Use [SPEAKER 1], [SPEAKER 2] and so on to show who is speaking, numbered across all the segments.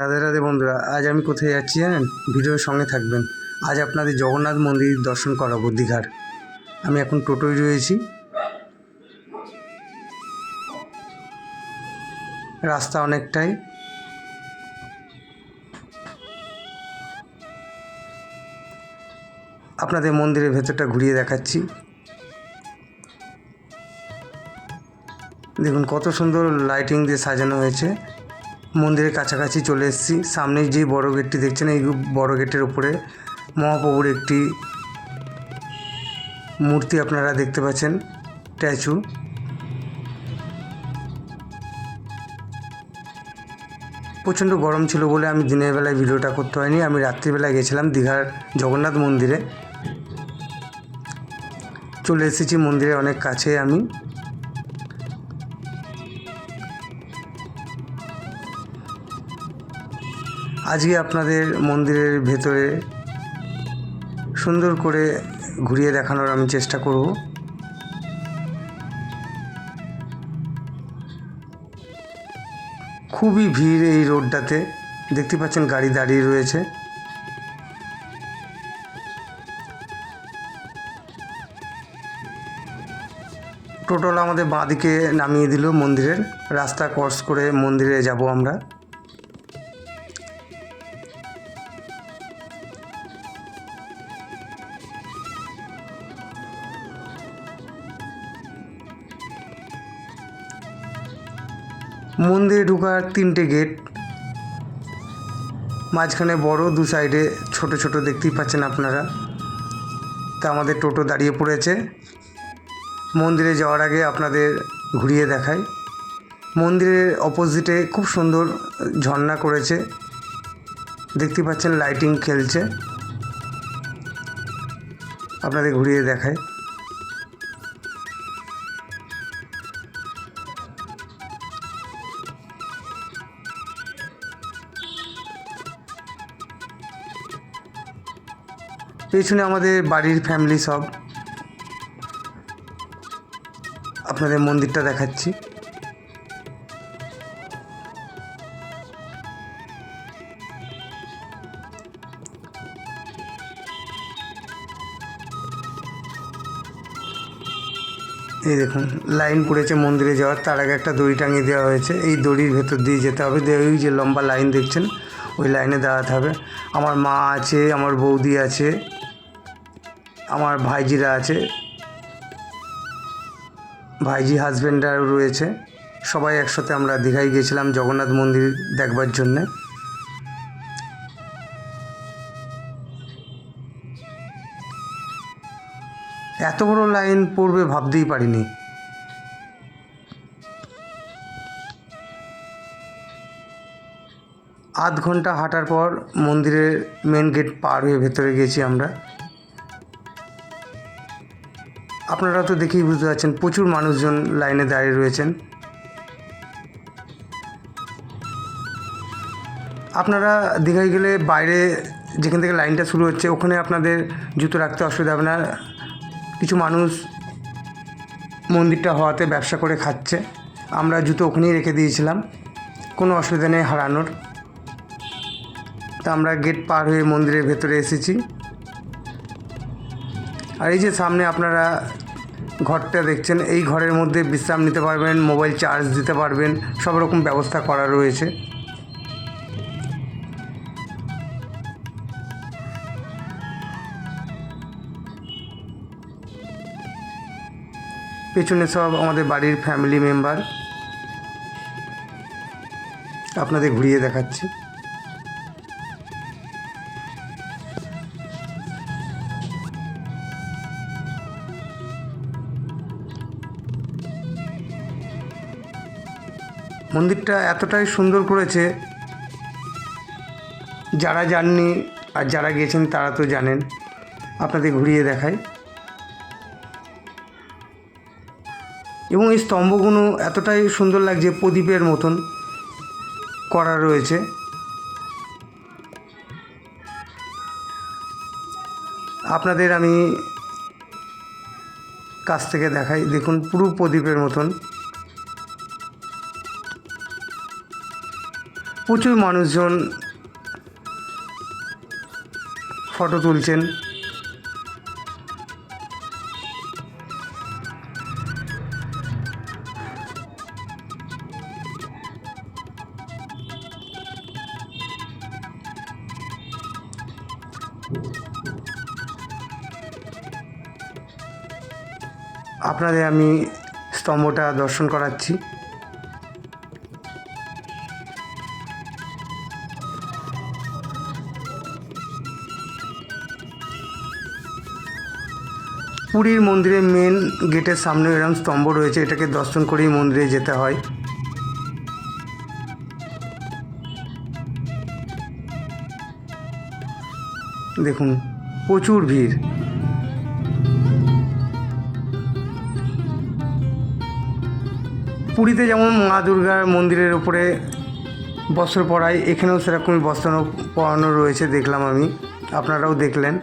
[SPEAKER 1] রাধে রাধে বন্ধুরা, আজ আমি কোথায় যাচ্ছি জানেন? ভিডিওর সঙ্গে থাকবেন। আজ আপনাদের জগন্নাথ মন্দির দর্শন করাবো দীঘার। আমি এখন টোটোয় রয়েছি। রাস্তা অনেকটাই। আপনাদের মন্দিরের ভেতরটা ঘুরিয়ে দেখাচ্ছি। দেখুন কত সুন্দর লাইটিং দিয়ে সাজানো হয়েছে। মন্দিরের কাছাকাছি চলে এসেছি। সামনে যে বড় গেটটি দেখছেন, এই বড় গেটের উপরে মহাপ্রভুর একটি মূর্তি আপনারা দেখতে পাচ্ছেন, স্ট্যাচু। প্রচণ্ড গরম ছিল বলে আমি দিনের বেলায় ভিডিওটা করতে হয়নি। আমি রাত্রিবেলায় গেছিলাম দীঘার জগন্নাথ মন্দিরে। চলে এসেছি মন্দিরের অনেক কাছে আমি। আজকে আপনাদের মন্দিরের ভেতরে সুন্দর করে ঘুরিয়ে দেখানোর আমি চেষ্টা করব। খুবই ভিড় এই রোডটাতে। দেখতে পাচ্ছেন গাড়ি দাঁড়িয়ে রয়েছে। টোটোল আমাদের বাঁ দিকে নামিয়ে দিল মন্দিরের। রাস্তা ক্রস করে মন্দিরে যাব আমরা। মন্দিরে ঢোকার তিনটে গেট মাঝখানে বড়, দু সাইডে ছোট ছোট দেখতেই পাচ্ছেন আপনারা। তা আমাদের টোটো দাঁড়িয়ে পড়েছে। মন্দিরে যাওয়ার আগে আপনাদের ঘুরিয়ে দেখাই। মন্দিরের অপোজিটে খুব সুন্দর ঝর্ণা করেছে। দেখতে পাচ্ছেন লাইটিং খেলছে। আপনাদের ঘুরিয়ে দেখায় পেছনে আমাদের বাড়ির ফ্যামিলি সব। আপনাদের মন্দিরটা দেখাচ্ছি। এই দেখুন, লাইন পড়েছে মন্দিরে যাওয়ার। তার আগে একটা দড়ি টাঙিয়ে দেওয়া হয়েছে। এই দড়ির ভেতর দিয়ে যেতে হবে। দিয়ে ওই যে লম্বা লাইন দেখছেন, ওই লাইনে দাঁড়াতে হবে। আমার মা আছে, আমার বৌদি আছে। আমার ভাইজিরা আছে। ভাইজি হাজব্যান্ডরাও রয়েছে। সবাই একসাথে আমরা দীঘায় গিয়েছিলাম জগন্নাথ মন্দির দেখবার জন্যে। এত বড় লাইন পড়বে ভাবতেই পারিনি। আধ ঘণ্টা হাঁটার পর মন্দিরের মেন গেট পার হয়ে ভেতরে গেছি আমরা। আপনারা তো দেখেই বুঝতে পারছেন, প্রচুর মানুষজন লাইনে দাঁড়িয়ে রয়েছেন। আপনারা দীঘায় গেলে বাইরে যেখান থেকে লাইনটা শুরু হচ্ছে, ওখানে আপনাদের জুতো রাখতে অসুবিধা হবে না। কিছু মানুষ মন্দিরটা হওয়াতে ব্যবসা করে খাচ্ছে। আমরা জুতো ওখানেই রেখে দিয়েছিলাম, কোনো অসুবিধা নেই হারানোর। তা আমরা গেট পার হয়ে মন্দিরের ভেতরে এসেছি। আর এই যে সামনে আপনারা ঘরটা দেখছেন, এই ঘরের মধ্যে বিশ্রাম নিতে পারবেন, মোবাইল চার্জ দিতে পারবেন, সব রকম ব্যবস্থা করা রয়েছে। পেছনে সব আমাদের বাড়ির ফ্যামিলি মেম্বার আপনাদের ঘুরিয়ে দেখাচ্ছি। মন্দিরটা এতটাই সুন্দর করেছে। যারা যাননি আর যারা গেছেন তারা তো জানেন। আপনাদের ঘুরিয়ে দেখায় এবং এই স্তম্ভগুলো এতটাই সুন্দর লাগছে প্রদীপের মতন করা রয়েছে। আপনাদের আমি কাছ থেকে দেখাই। দেখুন পুরো প্রদীপের মতন। প্রচুর মানুষজন ফটো তুলছেন। আপনাদের আমি স্তম্ভটা দর্শন করাচ্ছি। পুরীর মন্দিরের মেন গেটের সামনে এরকম স্তম্ভ রয়েছে, এটাকে দর্শন করেই মন্দিরে যেতে হয়। দেখুন, প্রচুর ভিড়। পুরীতে যেমন মা দুর্গার মন্দিরের ওপরে বস্ত্র পরায়, এখানেও সেরকমই বস্ত্র পরানো রয়েছে, দেখলাম আমি। আপনারাও দেখলেন।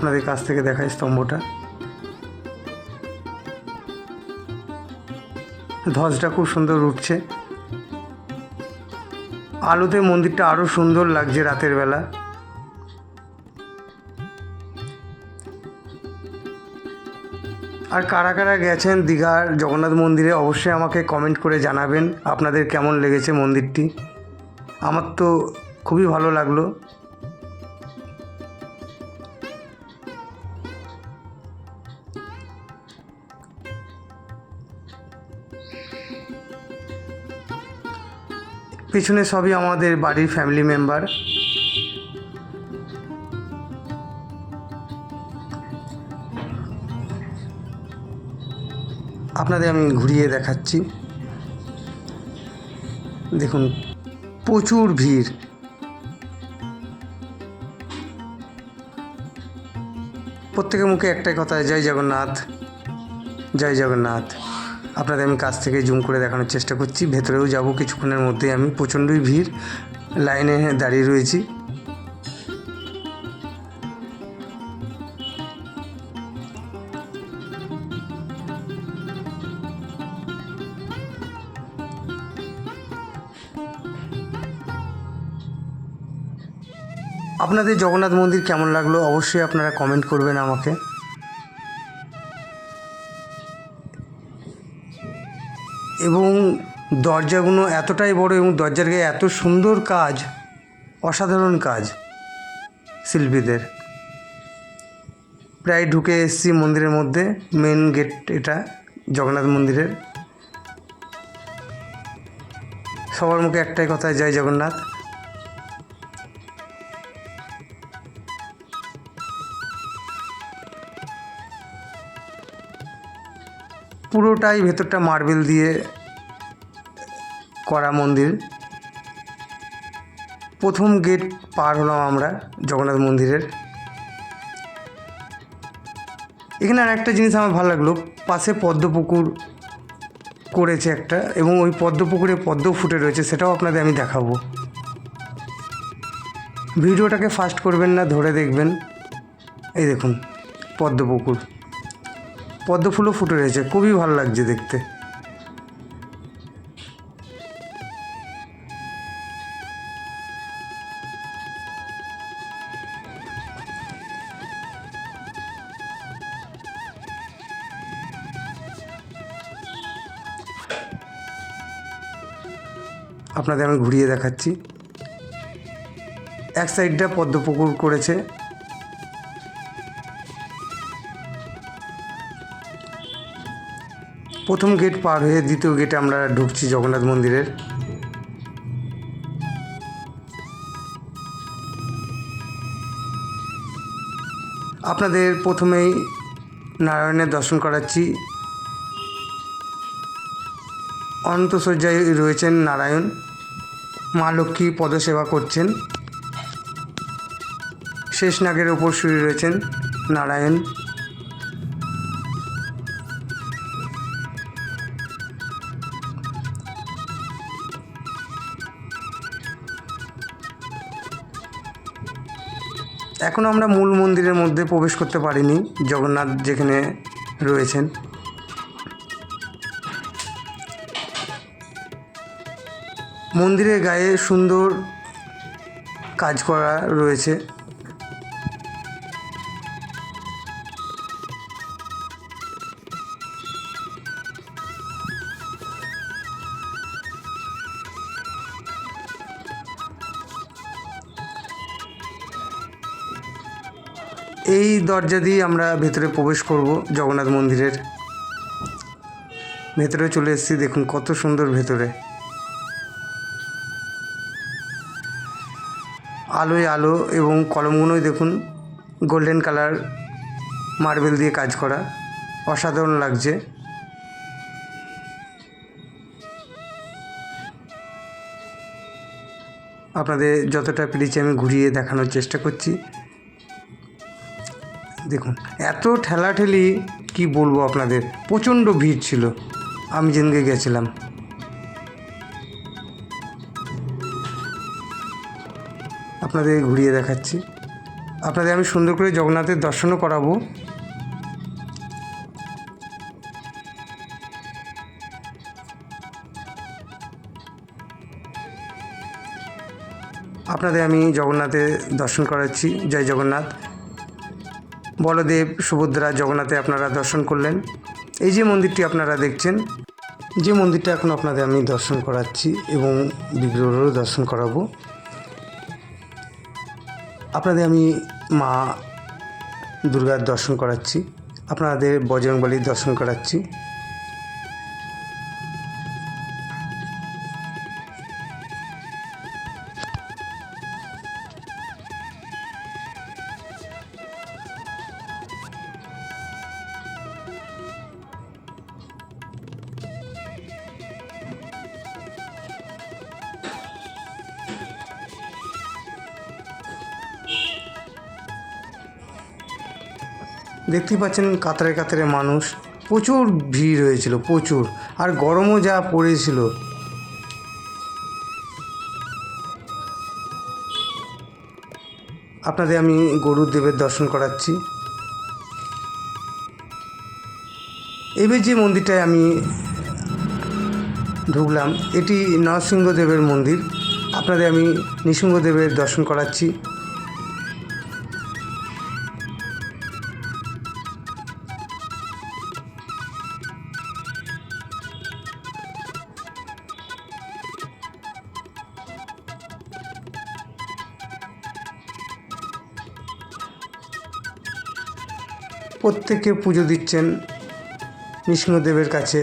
[SPEAKER 1] আপনাদের কাছ থেকে দেখায় স্তম্ভটা। ধ্বজটা খুব সুন্দর উঠছে আলোতে মন্দিরটা আরও সুন্দর লাগছে রাতের বেলা। আর কারা কারা গেছেন দীঘার জগন্নাথ মন্দিরে অবশ্যই আমাকে কমেন্ট করে জানাবেন আপনাদের কেমন লেগেছে মন্দিরটি। আমার তো খুবই ভালো লাগল। পেছনে সবই আমাদের বাড়ির ফ্যামিলি মেম্বার আপনাদের আমি ঘুরিয়ে দেখাচ্ছি। দেখুন, প্রচুর ভিড়। প্রত্যেকের মুখে একটাই কথা, জয় জগন্নাথ জয় জগন্নাথ। আপনাদের আমি কাছ থেকে জুম করে দেখানোর চেষ্টা করছি। ভেতরেও যাব কিছুক্ষণের মধ্যেই আমি। প্রচণ্ডই ভিড়। লাইনে দাঁড়িয়ে রয়েছি। আপনাদের জগন্নাথ মন্দির কেমন লাগল? অবশ্যই আপনারা কমেন্ট করবেন আমাকে। এবং দরজাগুলো এতটাই বড় এবং দরজার গায়ে এত সুন্দর কাজ, অসাধারণ কাজ শিল্পীদের। প্রায় ঢুকে এসছি মন্দিরের মধ্যে মেন গেট এটা, জগন্নাথ মন্দিরের। সবার মুখে একটাই কথা জয় জগন্নাথ। পুরোটাই ভেতরটা মার্বেল দিয়ে করা মন্দির। প্রথম গেট পার হলাম আমরা জগন্নাথ মন্দিরের। এখানে আর একটা জিনিস আমার ভালো লাগল, পাশে পদ্মপুকুর করেছে একটা এবং ওই পদ্মপুকুরে পদ্ম ফুটে রয়েছে, সেটাও আপনাদের আমি দেখাবো। ভিডিওটাকে ফাস্ট করবেন না, ধরে দেখবেন। এই দেখুন, পদ্মপুকুর। পদ্ম ফুলও ফুটে রয়েছে, খুবই ভালো লাগছে দেখতে। আপনাদের আমি ঘুরিয়ে দেখাচ্ছি। এক সাইডটা পদ্মপুকুর করেছে। প্রথম গেট পার হয়ে দ্বিতীয় গেটে আমরা ঢুকছি জগন্নাথ মন্দিরের। আপনাদের প্রথমেই নারায়ণের দর্শন করাচ্ছি। অনন্তশয্যায় রয়েছেন নারায়ণ। মা লক্ষ্মী পদসেবা করছেন। শেষ নাগের ওপর শুয়ে রয়েছেন নারায়ণ। এখনও আমরা মূল মন্দিরের মধ্যে প্রবেশ করতে পারিনি, জগন্নাথ যেখানে রয়েছেন। মন্দিরের গায়ে সুন্দর কাজ করা রয়েছে। এই দরজা দিয়ে আমরা ভেতরে প্রবেশ করব, জগন্নাথ মন্দিরের। ভেতরে চলে এসেছি, দেখুন কত সুন্দর ভেতরে। আলোয় আলো এবং কলমগুলোই দেখুন, গোল্ডেন কালার মার্বেল দিয়ে কাজ করা। অসাধারণ লাগছে। আপনাদের যতটা পেরেছি আমি ঘুরিয়ে দেখানোর চেষ্টা করছি। দেখুন, এত ঠেলাঠেলি, কি বলব আপনাদের? প্রচণ্ড ভিড় ছিল। আমি যেদিনকে গেছিলাম। আপনাদের ঘুরিয়ে দেখাচ্ছি। আপনাদের আমি সুন্দর করে জগন্নাথের দর্শনও করাবো। আপনাদের আমি জগন্নাথের দর্শন করাচ্ছি। জয় জগন্নাথ। বলদেব সুভদ্রা জগন্নাথে আপনারা দর্শন করলেন। এই যে মন্দিরটি আপনারা দেখছেন, যে মন্দিরটা এখন আপনাদের আমি দর্শন করাচ্ছি এবং বিগ্রহেরও দর্শন করাবো। আপনাদের আমি মা দুর্গার দর্শন করাচ্ছি, আপনাদের বজরংবলীর দর্শন করাচ্ছি। দেখতেই পাচ্ছেন কাতারে কাতারে মানুষ। প্রচুর ভিড় হয়েছিল, প্রচুর। আর গরমও যা পড়েছিল। আপনাদের আমি গরুর দেবের দর্শন করাচ্ছি। এবার যে মন্দিরটায় আমি ঢুকলাম, এটি নরসিংহদেবের মন্দির। আপনাদের আমি নৃসিংহদেবের দর্শন করাচ্ছি। প্রত্যেকে পুজো দিচ্ছেন নৃসিংহদেবের কাছে।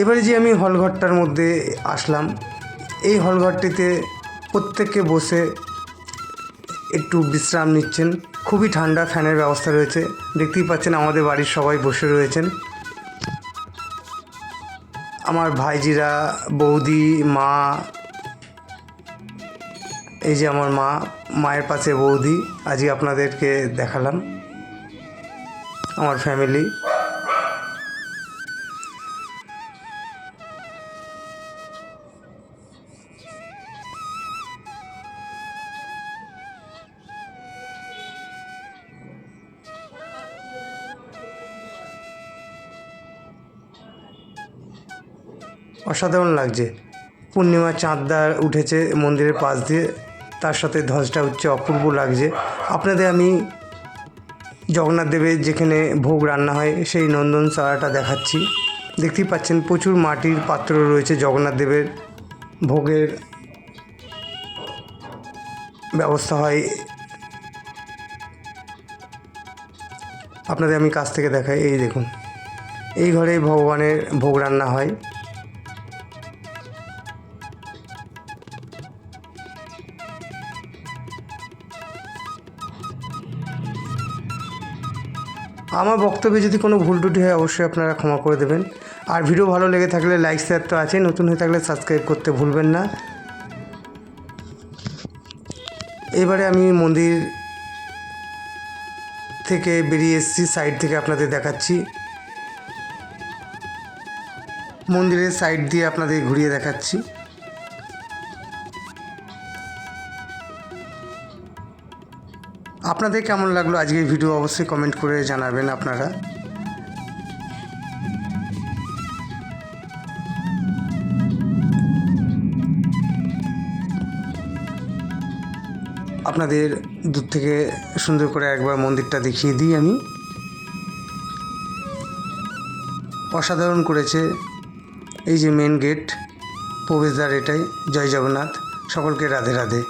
[SPEAKER 1] এবারে যে আমি হলঘরটার মধ্যে আসলাম, এই হলঘরটিতে প্রত্যেকে বসে একটু বিশ্রাম নিচ্ছেন। খুবই ঠান্ডা, ফ্যানের ব্যবস্থা রয়েছে। দেখতেই পাচ্ছেন আমাদের বাড়ির সবাই বসে রয়েছেন। আমার ভাইজিরা, বৌদি, মা, এই যে আমার মা, মায়ের পাশে বৌদি আজকে আপনাদেরকে দেখালাম। আমার ফ্যামিলি অসাধারণ লাগছে। পূর্ণিমা চাঁদদা উঠেছে মন্দিরের পাশ দিয়ে। তার সাথে ধ্বজটা হচ্ছে অপূর্ব লাগছে। আপনাদের আমি জগন্নাথ দেবের যেখানে ভোগ রান্না হয়, সেই নন্দন সারাটা দেখাচ্ছি। দেখতেই পাচ্ছেন প্রচুর মাটির পাত্র রয়েছে জগন্নাথ দেবের। ভোগের ব্যবস্থা হয়। আপনাদের আমি কাছ থেকে দেখাই, এই দেখুন। এই ঘরে ভগবানের ভোগ রান্না হয়। আমার বক্তব্যে যদি কোনো ভুল টুটি হয়, অবশ্যই আপনারা ক্ষমা করে দেবেন। আর ভিডিও ভালো লেগে থাকলে লাইক শেয়ার তো আছে নতুন হয়ে থাকলে সাবস্ক্রাইব করতে ভুলবেন না। এবারে আমি মন্দির থেকে বেরিয়ে এসেছি সাইড থেকে আপনাদের দেখাচ্ছি। মন্দিরের সাইড দিয়ে আপনাদের ঘুরিয়ে দেখাচ্ছি। আপনাদের কেমন লাগল আজকের ভিডিও? অবশ্যই কমেন্ট করে জানাবেন আপনারা। আপনাদের দূর থেকে সুন্দর করে একবার মন্দিরটা দেখিয়ে দিই আমি। অসাধারণ করেছে এই যে মেন গেট প্রবেশদ্বার এটাই। জয় জগন্নাথ। সকলকে রাধে রাধে।